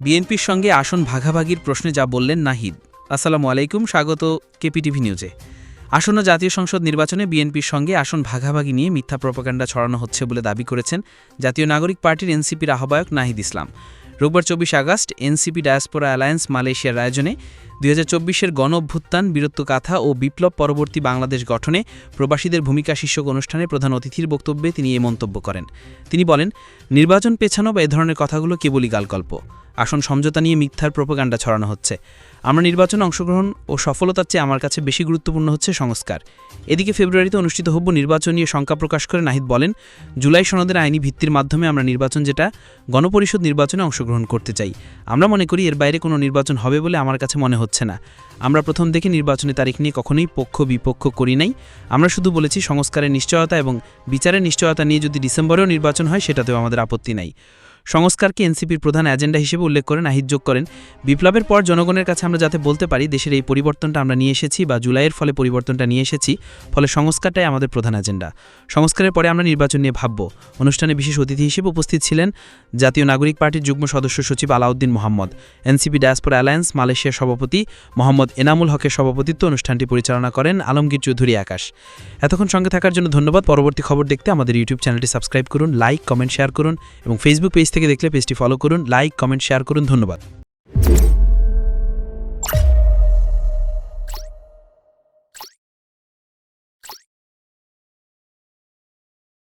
বিএনপির সঙ্গে আসন ভাগাভাগির প্রশ্নে যা বললেন নাহিদ। আসসালামু আলাইকুম, স্বাগত কেপিটিভি নিউজে। আসন্ন জাতীয় সংসদ নির্বাচনে বিএনপির সঙ্গে আসন ভাগাভাগি নিয়ে মিথ্যা প্রপাগান্ডা ছড়ানো হচ্ছে বলে দাবি করেছেন জাতীয় নাগরিক পার্টির এনসিপির আহ্বায়ক নাহিদ ইসলাম। রোববার চব্বিশ আগস্ট এনসিপি ডায়াসপোরা অ্যালায়েন্স মালয়েশিয়ার আয়োজনে দুই হাজার চব্বিশের গণ অভ্যুত্থান বীরত্বগাথা ও বিপ্লব পরবর্তী বাংলাদেশ গঠনে প্রবাসীদের ভূমিকা শীর্ষক অনুষ্ঠানে প্রধান অতিথির বক্তব্যে তিনি এ মন্তব্য করেন। তিনি বলেন, নির্বাচন পেছানো বা এ ধরনের কথাগুলো কেবলই গালগল্প। আসন সমঝোতা নিয়ে মিথ্যার প্রোপাগান্ডা ছড়ানো হচ্ছে। আমরা নির্বাচনে অংশগ্রহণ ও সফলতার চেয়ে আমার কাছে বেশি গুরুত্বপূর্ণ হচ্ছে সংস্কার। এদিকে ফেব্রুয়ারিতে অনুষ্ঠিত হব নির্বাচন নিয়ে শঙ্কা প্রকাশ করে নাহিদ বলেন, জুলাই সনদের আইনি ভিত্তির মাধ্যমে আমরা নির্বাচন যেটা গণপরিষদ নির্বাচনে অংশগ্রহণ করতে চাই। আমরা মনে করি এর বাইরে কোনো নির্বাচন হবে বলে আমার কাছে মনে হচ্ছে না। আমরা প্রথম থেকে নির্বাচনী তারিখ নিয়ে কখনোই পক্ষ বিপক্ষ করি নাই। আমরা শুধু বলেছি সংস্কারের নিশ্চয়তা এবং বিচারের নিশ্চয়তা নিয়ে যদি ডিসেম্বরেও নির্বাচন হয় সেটাতেও আমাদের আপত্তি নাই। সংস্কারকে এনসিপির প্রধান এজেন্ডা হিসেবে উল্লেখ করে নাহিদ যোগ করেন। বিপ্লবের পর জনগণের কাছে আমরা যাতে বলতে পারি, দেশের এই পরিবর্তনটা আমরা নিয়ে এসেছি বা জুলাইয়ের ফলে পরিবর্তনটা নিয়ে এসেছি, ফলে সংস্কারটাই আমাদের প্রধান এজেন্ডা। সংস্কারের পরে আমরা নির্বাচন নিয়ে ভাবব। অনুষ্ঠানে বিশেষ অতিথি হিসেবে উপস্থিত ছিলেন জাতীয় নাগরিক পার্টির যুগ্ম সদস্য সচিব Alauddin Mohammad. NCP diaspora alliance, মালয়েশিয়ার সভাপতি মোহাম্মদ এনামুল হকের সভাপতিত্ব অনুষ্ঠানটি পরিচালনা করেন আলমগীর চৌধুরী আকাশ। এতক্ষণ সঙ্গে থাকার জন্য ধন্যবাদ। পরবর্তী খবর দেখতে আমাদের ইউটিউব চ্যানেলটি সাবস্ক্রাইব করুন, লাইক, কমেন্ট, শেয়ার করুন এবং ফেসবুক পেজ থেকে দেখলে পেজটি ফলো করুন, লাইক, কমেন্ট, শেয়ার করুন। ধন্যবাদ।